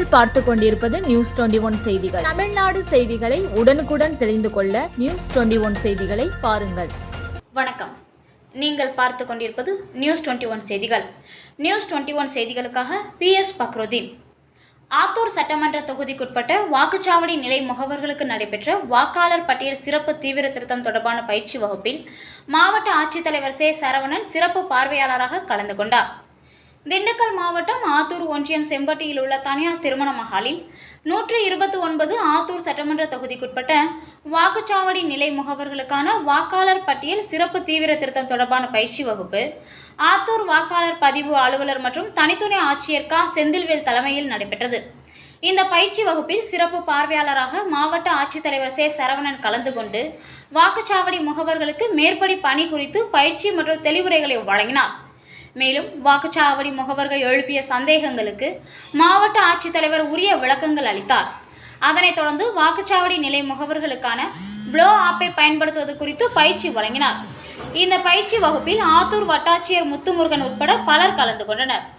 நீங்கள் பார்த்து கொண்டிருப்பது நியூஸ் டுவெண்டி ஒன் செய்திகள். தமிழ்நாடு செய்திகளை உடனுக்குடன் தெரிந்து கொள்ள நியூஸ் டுவெண்டி ஒன் செய்திகளை பாருங்கள். வணக்கம். நீங்கள் பார்த்து கொண்டிருப்பது நியூஸ் டுவெண்ட்டி ஒன் செய்திகள். நியூஸ் டுவெண்ட்டி ஒன் செய்திகளுக்காக பி எஸ் பக்ருதீன். ஆத்தூர் சட்டமன்ற தொகுதிக்குட்பட்ட வாக்குச்சாவடி நிலை முகவர்களுக்கு நடைபெற்ற வாக்காளர் பட்டியல் சிறப்பு தீவிர திருத்தம் தொடர்பான பயிற்சி வகுப்பில் மாவட்ட ஆட்சித்தலைவர் சே சரவணன் சிறப்பு பார்வையாளராக கலந்து கொண்டார். திண்டுக்கல் மாவட்டம் ஆத்தூர் ஒன்றியம் செம்பட்டியில் உள்ள தனியார் திருமண மஹாலில் நூற்று இருபத்தி ஒன்பது ஆத்தூர் சட்டமன்ற தொகுதிக்குட்பட்ட வாக்குச்சாவடி நிலை முகவர்களுக்கான வாக்காளர் பட்டியல் சிறப்பு தீவிர திருத்தம் தொடர்பான பயிற்சி வகுப்பு ஆத்தூர் வாக்காளர் பதிவு அலுவலர் மற்றும் தனித்துணை ஆட்சியர் கா. செந்தில்வேல் தலைமையில் நடைபெற்றது. இந்த பயிற்சி வகுப்பில் சிறப்பு பார்வையாளராக மாவட்ட ஆட்சித்தலைவர் சே. சரவணன் கலந்து கொண்டு வாக்குச்சாவடி முகவர்களுக்கு மேற்படி பணி குறித்து பயிற்சி மற்றும் தெளிவுரைகளை வழங்கினார். மேலும் வாக்குச்சாவடி முகவர்கள் எழுப்பிய சந்தேகங்களுக்கு மாவட்ட ஆட்சித்தலைவர் உரிய விளக்கங்கள் அளித்தார். அதனைத் தொடர்ந்து வாக்குச்சாவடி நிலை முகவர்களுக்கான ப்ளோ ஆப்பை பயன்படுத்துவது குறித்து பயிற்சி வழங்கினார். இந்த பயிற்சி வகுப்பில் ஆத்தூர் வட்டாட்சியர் முத்துமுருகன் உட்பட பலர் கலந்து கொண்டனர்.